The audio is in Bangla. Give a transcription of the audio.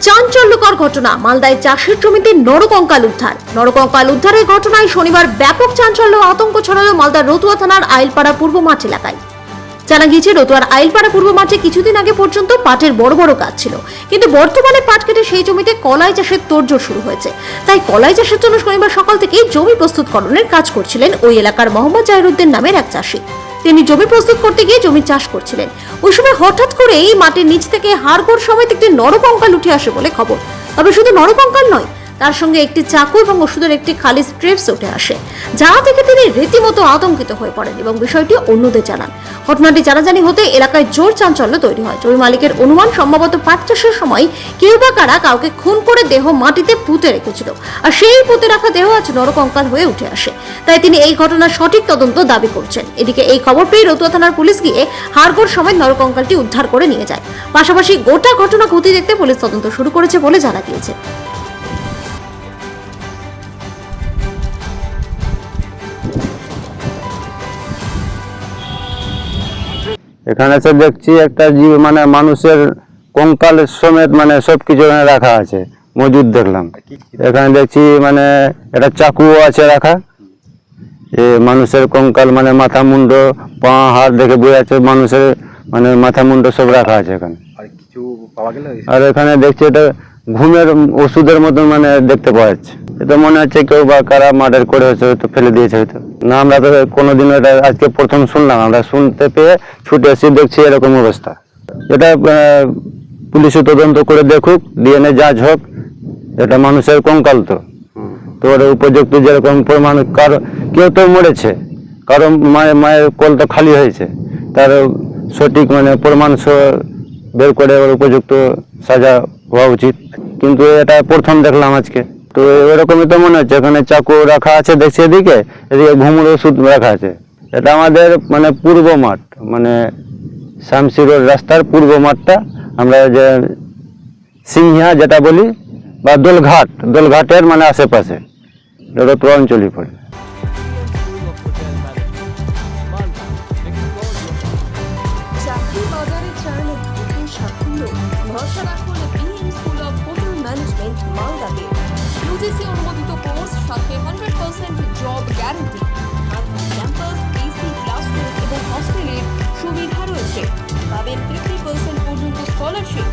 চাঞ্চল্যকর ঘটনা। মালদায় চাষের জমিতে নরকঙ্কাল উদ্ধার। নরকঙ্কাল উদ্ধারের ঘটনায় শনিবার ব্যাপক চাঞ্চল্য আতঙ্ক ছড়ালো মালদার রতুয়া থানার আইলপাড়া পূর্ব মাঠ এলাকায়। জানা গিয়েছে, রতুয়ার আইলপাড়া পূর্ব মাঠে কিছুদিন আগে পর্যন্ত পাটের বড় বড় গাছ ছিল। কিন্তু বর্তমানে পাট কেটে সেই জমিতে কলাই চাষের তোড়জোড় শুরু হয়েছে। তাই কলাই চাষের জন্য শনিবার সকাল থেকেই জমি প্রস্তুতকরণের কাজ করছিলেন ওই এলাকার মোহাম্মদ জাহিরুদ্দিন নামের এক চাষি। তিনি জমি প্রস্তুত করতে গিয়ে জমি চাষ করছিলেন। ওই সময় হঠাৎ করেই মাটির নিচ থেকে হাড়গোড় সমেত একটি নরকঙ্কাল উঠে আসে বলে খবর। তবে শুধু নরকঙ্কাল নয় তার সঙ্গে একটি চাকু এবং ওষুধের একটি খালি স্ট্রিপস উঠে আসে, যা থেকে তিনি রীতিমতো আতঙ্কিত হয়ে পড়েন এবং বিষয়টি অন্যদের জানান। ঘটনাটি জানাজানি হতে এলাকায় জোর চাঞ্চল্য তৈরি হয়। জমি মালিকের অনুমান সম্ভবত পাট চাষের সময় কেউ বা কারা কাউকে খুন করে দেহ মাটিতে পুঁতে রেখেছিল, আর সেই পুঁতে রাখা দেহ আজ নরকঙ্কাল হয়ে উঠে আসে। তাই তিনি এই ঘটনার সঠিক তদন্ত দাবি করছেন। এদিকে এই খবর পেয়ে রতুয়া থানার পুলিশ গিয়ে হাড়গোড় সময় নরকঙ্কালটি উদ্ধার করে নিয়ে যায়। পাশাপাশি গোটা ঘটনা ক্ষতি দেখতে পুলিশ তদন্ত শুরু করেছে বলে জানা গিয়েছে। এখানে এসে দেখছি একটা জীব মানে মানুষের কঙ্কাল সমেত মানে সব কিছু এখানে রাখা আছে। মজুদ দেখলাম। এখানে দেখছি মানে একটা চাকুও আছে রাখা। এ মানুষের কঙ্কাল মানে মাথা মুন্ড পা হাত দেখে বোঝা যাচ্ছে মানুষের মানে মাথা মুন্ড সব রাখা আছে এখানে। আর এখানে দেখছি এটা ঘুমের ওষুধের মতন মানে দেখতে পাওয়া যাচ্ছে। এটা মনে হচ্ছে কেউ বা কারা মার্ডার করে হয়তো হয়তো ফেলে দিয়েছে হয়তো। না, আমরা তো কোনোদিনও এটা আজকে প্রথম শুনলাম, আমরা শুনতে পেয়ে ছুটে এসে দেখছি এরকম অবস্থা। এটা পুলিশে তদন্ত করে দেখুক ডিএনএ যাচ হোক, এটা মানুষের কঙ্কাল তো। তো ওর উপযুক্ত যেরকম প্রমাণ, কারও, কেউ তো মরেছে, কারও মায়ের মায়ের কোল তো খালি হয়েছে। তার সঠিক মানে প্রমাণ বের করে ওর উপযুক্ত সাজা হওয়া উচিত। কিন্তু এটা প্রথম দেখলাম আজকে। তো এরকমই তো মনে হচ্ছে, এখানে চাকু রাখা আছে দেখছি এদিকে এদিকে ঘুমুর ওষুধ রাখা আছে। এটা আমাদের মানে পূর্ব মাঠ মানে শামসি রোড রাস্তার পূর্ব মাঠটা, আমরা যে সিংহা যেটা বলি, বা দোলঘাট, দোলঘাটের মানে আশেপাশে রতুয়া অঞ্চলই পড়ে। চাকরি বাজারে এসএসসি অনুমোদিত কোর্স সাথে হান্ড্রেড পার্সেন্ট জব গ্যারান্টি আর ক্যাম্পাস এসি ক্লাসরুম এবং হস্টেলের সুবিধা রয়েছে। পাবেন ফিফটি পার্সেন্ট পর্যন্ত স্কলারশিপ